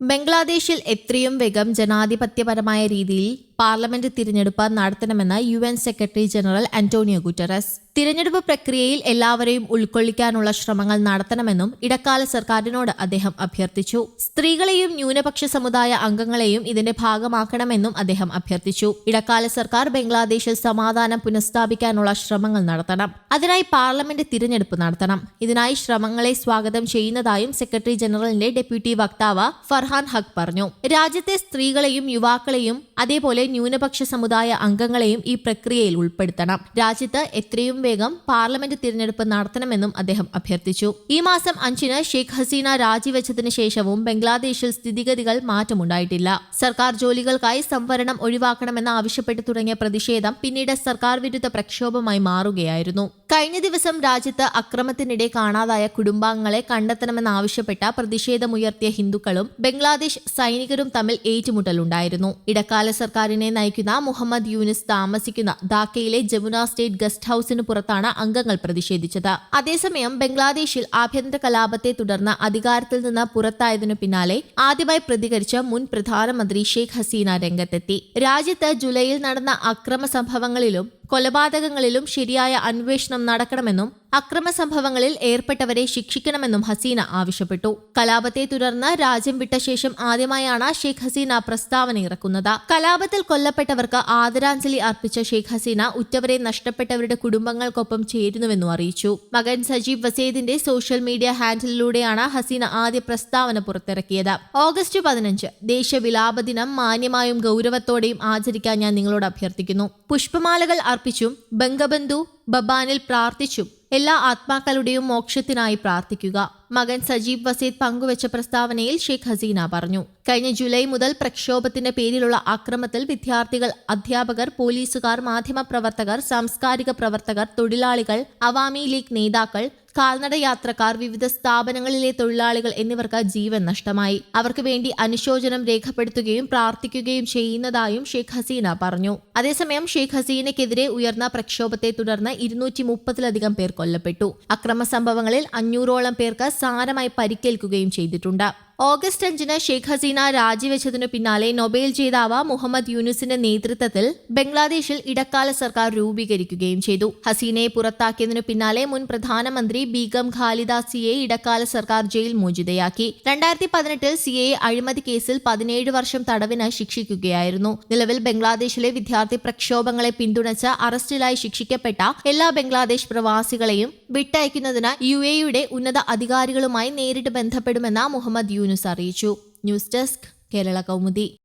ബംഗ്ലാദേശിൽ എത്രയും വേഗം ജനാധിപത്യപരമായ രീതിയിൽ പാർലമെന്റ് തിരഞ്ഞെടുപ്പ് നടത്തണമെന്ന് U N secretary general Antonio Guterres തിരഞ്ഞെടുപ്പ് പ്രക്രിയയിൽ എല്ലാവരെയും ഉൾക്കൊള്ളിക്കാനുള്ള ശ്രമങ്ങൾ നടത്തണമെന്നും ഇടക്കാല സർക്കാരിനോട് അദ്ദേഹം അഭ്യർത്ഥിച്ചു. സ്ത്രീകളെയും ന്യൂനപക്ഷ സമുദായ അംഗങ്ങളെയും ഇതിന്റെ ഭാഗമാക്കണമെന്നും അദ്ദേഹം അഭ്യർത്ഥിച്ചു. ഇടക്കാല സർക്കാർ ബംഗ്ലാദേശിൽ സമാധാനം പുനഃസ്ഥാപിക്കാനുള്ള ശ്രമങ്ങൾ നടത്തണം. അതിനായി പാർലമെന്റ് തിരഞ്ഞെടുപ്പ് നടത്തണം. ഇതിനായി ശ്രമങ്ങളെ സ്വാഗതം ചെയ്യുന്നതായും സെക്രട്ടറി ജനറലിന്റെ ഡെപ്യൂട്ടി വക്താവ് ഫർഹാൻ ഹഖ് പറഞ്ഞു. രാജ്യത്തെ സ്ത്രീകളെയും യുവാക്കളെയും അതേപോലെ ന്യൂനപക്ഷ സമുദായ അംഗങ്ങളെയും ഈ പ്രക്രിയയിൽ ഉൾപ്പെടുത്തണം. രാജ്യത്ത് എത്രയും വേഗം പാർലമെന്റ് തിരഞ്ഞെടുപ്പ് നടത്തണമെന്നും അദ്ദേഹം അഭ്യർത്ഥിച്ചു. ഈ മാസം അഞ്ചിന് ഷെയ്ഖ് ഹസീന രാജിവെച്ചതിന് ശേഷവും ബംഗ്ലാദേശിൽ സ്ഥിതിഗതികൾ മാറ്റമുണ്ടായിട്ടില്ല. സർക്കാർ ജോലികൾക്കായി സംവരണം ഒഴിവാക്കണമെന്ന് ആവശ്യപ്പെട്ടു തുടങ്ങിയ പ്രതിഷേധം പിന്നീട് സർക്കാർ വിരുദ്ധ പ്രക്ഷോഭമായി മാറുകയായിരുന്നു. കഴിഞ്ഞ ദിവസം രാജ്യത്ത് അക്രമത്തിനിടെ കാണാതായ കുടുംബാംഗങ്ങളെ കണ്ടെത്തണമെന്നാവശ്യപ്പെട്ട പ്രതിഷേധമുയർത്തിയ ഹിന്ദുക്കളും ബംഗ്ലാദേശ് സൈനികരും തമ്മിൽ ഏറ്റുമുട്ടലുണ്ടായിരുന്നു. ഇടക്കാല സർക്കാരിനെ നയിക്കുന്ന മുഹമ്മദ് യൂനിസ് താമസിക്കുന്ന ധാക്കയിലെ ജമുന സ്റ്റേറ്റ് ഗസ്റ്റ് ഹൌസിന് പുറത്താണ് അംഗങ്ങൾ പ്രതിഷേധിച്ചത്. അതേസമയം ബംഗ്ലാദേശിൽ ആഭ്യന്തര കലാപത്തെ തുടർന്ന് അധികാരത്തിൽ നിന്ന് പുറത്തായതിനു പിന്നാലെ ആദ്യമായി പ്രതികരിച്ച മുൻ പ്രധാനമന്ത്രി ഷെയ്ഖ് ഹസീന രംഗത്തെത്തി. രാജ്യത്ത് ജൂലൈയിൽ നടന്ന അക്രമ സംഭവങ്ങളിലും കൊലപാതകങ്ങളിലും ശരിയായ അന്വേഷണം നടക്കണമെന്നും അക്രമ സംഭവങ്ങളിൽ ഏർപ്പെട്ടവരെ ശിക്ഷിക്കണമെന്നും ഹസീന ആവശ്യപ്പെട്ടു. കലാപത്തെ തുടർന്ന് രാജ്യം വിട്ട ശേഷം ആദ്യമായാണ് ഷെയ്ഖ് ഹസീന പ്രസ്താവന ഇറക്കുന്നത്. കലാപത്തിൽ കൊല്ലപ്പെട്ടവർക്ക് ആദരാഞ്ജലി അർപ്പിച്ച ഷെയ്ഖ് ഹസീന ഉറ്റവരെ നഷ്ടപ്പെട്ടവരുടെ കുടുംബങ്ങൾക്കൊപ്പം ചേരുന്നുവെന്നും അറിയിച്ചു. മകൻ സജീബ് വസീദിന്റെ സോഷ്യൽ മീഡിയ ഹാൻഡിലൂടെയാണ് ഹസീന ആദ്യ പ്രസ്താവന പുറത്തിറക്കിയത്. ഓഗസ്റ്റ് പതിനഞ്ച് ദേശവിലാപ ദിനം മാന്യമായും ഗൗരവത്തോടെയും ആചരിക്കാൻ ഞാൻ നിങ്ങളോട് അഭ്യർത്ഥിക്കുന്നു. പുഷ്പമാലകൾ അർപ്പിച്ചും ബംഗബന്ധു ബബാനിൽ പ്രാർത്ഥിച്ചും എല്ലാ ആത്മാക്കളുടെയും മോക്ഷത്തിനായി പ്രാർത്ഥിക്കുക. മകൻ സജീബ് വസീദ് പങ്കുവച്ച പ്രസ്താവനയിൽ ഷെയ്ഖ് ഹസീന പറഞ്ഞു. കഴിഞ്ഞ ജൂലൈ മുതൽ പ്രക്ഷോഭത്തിന്റെ പേരിലുള്ള അക്രമത്തിൽ വിദ്യാർത്ഥികൾ അധ്യാപകർ പോലീസുകാർ മാധ്യമപ്രവർത്തകർ സാംസ്കാരിക പ്രവർത്തകർ തൊഴിലാളികൾ അവാമി ലീഗ് നേതാക്കൾ കാൽനട യാത്രക്കാർ വിവിധ സ്ഥാപനങ്ങളിലെ തൊഴിലാളികൾ എന്നിവർക്ക് ജീവൻ നഷ്ടമായി. അവർക്ക് വേണ്ടി അനുശോചനം രേഖപ്പെടുത്തുകയും പ്രാർത്ഥിക്കുകയും ചെയ്യുന്നതായും ഷെയ്ഖ് ഹസീന പറഞ്ഞു. അതേസമയം ഷെയ്ഖ് ഹസീനയ്ക്കെതിരെ ഉയർന്ന പ്രക്ഷോഭത്തെ തുടർന്ന് ഇരുന്നൂറ്റി മുപ്പതിലധികം പേർ കൊല്ലപ്പെട്ടു. അക്രമ സംഭവങ്ങളിൽ അഞ്ഞൂറോളം പേർക്ക് സാരമായി പരിക്കേൽക്കുകയും ചെയ്തിട്ടുണ്ട്. ഓഗസ്റ്റ് അഞ്ചിന് ഷെയ്ഖ് ഹസീന രാജിവെച്ചതിനു പിന്നാലെ നൊബേൽ ജേതാവ് മുഹമ്മദ് യൂനുസിന്റെ നേതൃത്വത്തിൽ ബംഗ്ലാദേശിൽ ഇടക്കാല സർക്കാർ രൂപീകരിക്കുകയും ചെയ്തു. ഹസീനയെ പുറത്താക്കിയതിനു പിന്നാലെ മുൻ പ്രധാനമന്ത്രി ബീഗം ഖാലിദാസിയെ ഇടക്കാല സർക്കാർ ജയിൽ മോചിതയാക്കി. രണ്ടായിരത്തി പതിനെട്ടിൽ സിയെ അഴിമതി കേസിൽ പതിനേഴ് വർഷം തടവിന് ശിക്ഷിക്കുകയായിരുന്നു. നിലവിൽ ബംഗ്ലാദേശിലെ വിദ്യാർത്ഥി പ്രക്ഷോഭങ്ങളെ പിന്തുണച്ച് അറസ്റ്റിലായി ശിക്ഷിക്കപ്പെട്ട എല്ലാ ബംഗ്ലാദേശ് പ്രവാസികളെയും വിട്ടയക്കുന്നതിന് യു എയുടെ ഉന്നത അധികാരികളുമായി നേരിട്ട് ബന്ധപ്പെടുമെന്ന് മുഹമ്മദ് യൂനുസ് അറിയിച്ചു. News desk Kerala Kaumudi.